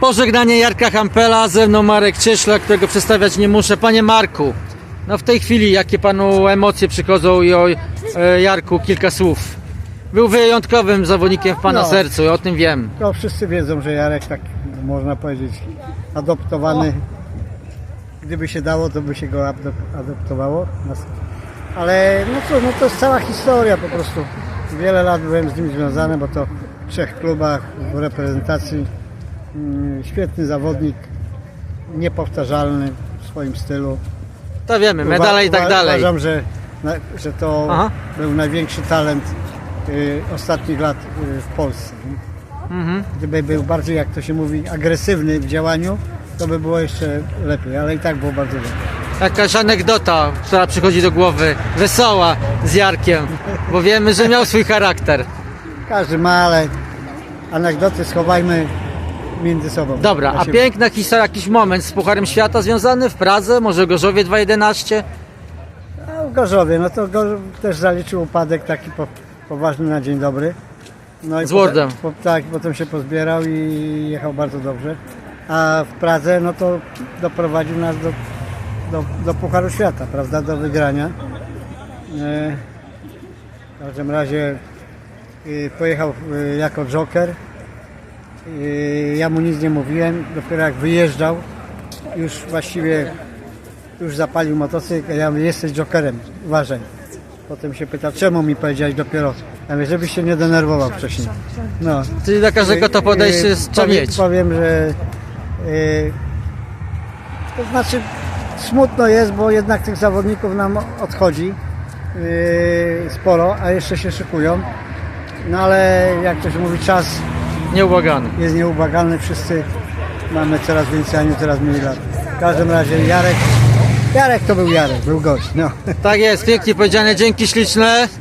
Pożegnanie Jarka Hampela, ze mną Marek Cieśla, którego przedstawiać nie muszę. Panie Marku, no w tej chwili jakie panu emocje przychodzą i o e, Jarku kilka słów. Był wyjątkowym zawodnikiem w pana No. sercu, ja o tym wiem. No, wszyscy wiedzą, że Jarek tak można powiedzieć adoptowany. Gdyby się dało, to by się go adop- adoptowało. Nas- Ale no co, no to jest cała historia po prostu. Wiele lat byłem z nim związany, bo to w trzech klubach, w reprezentacji. Mm, Świetny zawodnik, niepowtarzalny w swoim stylu. To wiemy, medale i tak dalej. Uważam, że, że to Aha. był największy talent y, ostatnich lat y, w Polsce. Mhm. Gdyby był bardziej, jak to się mówi, agresywny w działaniu, to by było jeszcze lepiej, ale i tak było bardzo dobrze. Jakaś anegdota, która przychodzi do głowy, wesoła z Jarkiem, bo wiemy, że miał swój charakter. Każdy ma, ale anegdoty schowajmy między sobą. Dobra, a piękna historia, jakiś moment z Pucharem Świata związany w Pradze, może Gorzowie 2.11? A w Gorzowie, no to Gorzów też zaliczył upadek taki po, poważny na dzień dobry. No i Z. Potem, po, tak, potem się pozbierał i jechał bardzo dobrze. A w Pradze, no to doprowadził nas do, do, do Pucharu Świata, prawda, do wygrania. E, w każdym razie y, pojechał y, jako joker. Y, ja mu nic nie mówiłem, dopiero jak wyjeżdżał, już właściwie już zapalił motocykl, ja mówię, jesteś jokerem, uważaj. Potem się pyta, czemu mi powiedziałeś dopiero? Ja mówię, żebyś się nie denerwował wcześniej. No. Czyli dla każdego to podejście Yy, jest trzeba powiem, mieć. powiem, że yy, to znaczy smutno jest, bo jednak tych zawodników nam odchodzi yy, sporo, a jeszcze się szykują. No ale jak to się mówi, czas Nieubłagany. jest nieubłagalny, wszyscy mamy coraz więcej ani coraz mniej lat. W każdym razie Jarek, Jarek to był Jarek, był gość. No. Tak jest, pięknie powiedziane, dzięki śliczne.